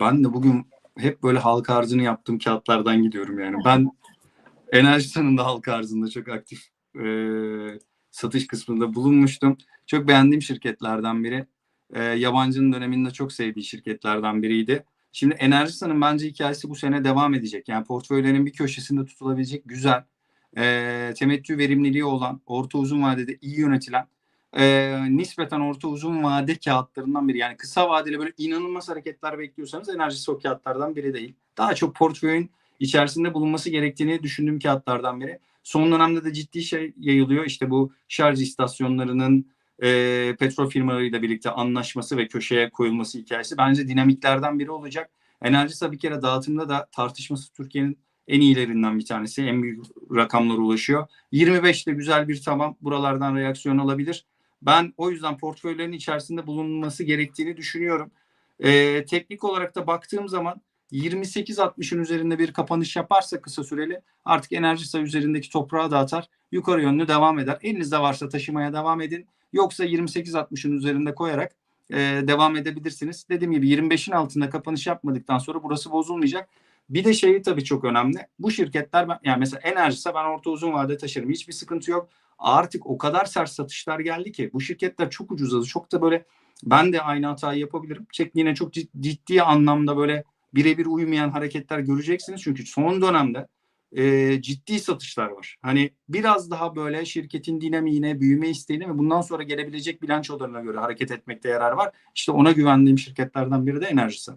Ben de bugün hep böyle halka arzını yaptığım kağıtlardan gidiyorum yani. Ben enerji sanında halka arzında çok aktif e, satış kısmında bulunmuştum. Çok beğendiğim şirketlerden biri. E, yabancının döneminde çok sevdiği şirketlerden biriydi. Şimdi Enerjisa'nın bence hikayesi bu sene devam edecek. Yani portföylerin bir köşesinde tutulabilecek güzel, e, temettü verimliliği olan, orta uzun vadede iyi yönetilen, e, nispeten orta uzun vade kağıtlarından biri. Yani kısa vadeli böyle inanılmaz hareketler bekliyorsanız Enerjisa o kağıtlardan biri değil. Daha çok portföyün içerisinde bulunması gerektiğini düşündüğüm kağıtlardan biri. Son dönemde de ciddi şey yayılıyor. İşte bu şarj istasyonlarının e, petrol firmalarıyla birlikte anlaşması ve köşeye koyulması hikayesi bence dinamiklerden biri olacak. Enerjisa bir kere dağıtımda da tartışması Türkiye'nin en iyilerinden bir tanesi. En büyük rakamlara ulaşıyor. 25'te güzel bir taban buralardan reaksiyon alabilir. Ben o yüzden portföylerin içerisinde bulunması gerektiğini düşünüyorum. E, teknik olarak da baktığım zaman 28-60'ın üzerinde bir kapanış yaparsa kısa süreli artık enerjisa üzerindeki toprağı da atar. Yukarı yönlü devam eder. Elinizde varsa taşımaya devam edin. Yoksa 28-60'ın üzerinde koyarak e, devam edebilirsiniz. Dediğim gibi 25'in altında kapanış yapmadıktan sonra burası bozulmayacak. Bir de şeyi tabii çok önemli. Bu şirketler ben, yani mesela enerjise ben orta uzun vade taşırım. Hiçbir sıkıntı yok. Artık o kadar sert satışlar geldi ki bu şirketler çok ucuzladı. Çok da böyle ben de aynı hatayı yapabilirim. Çek yine çok ciddi anlamda böyle birebir uymayan hareketler göreceksiniz. Çünkü son dönemde e, ciddi satışlar var. Hani biraz daha böyle şirketin dinamiğine, büyüme isteğine ve bundan sonra gelebilecek bilançolarına göre hareket etmekte yarar var. İşte ona güvendiğim şirketlerden biri de enerjisi.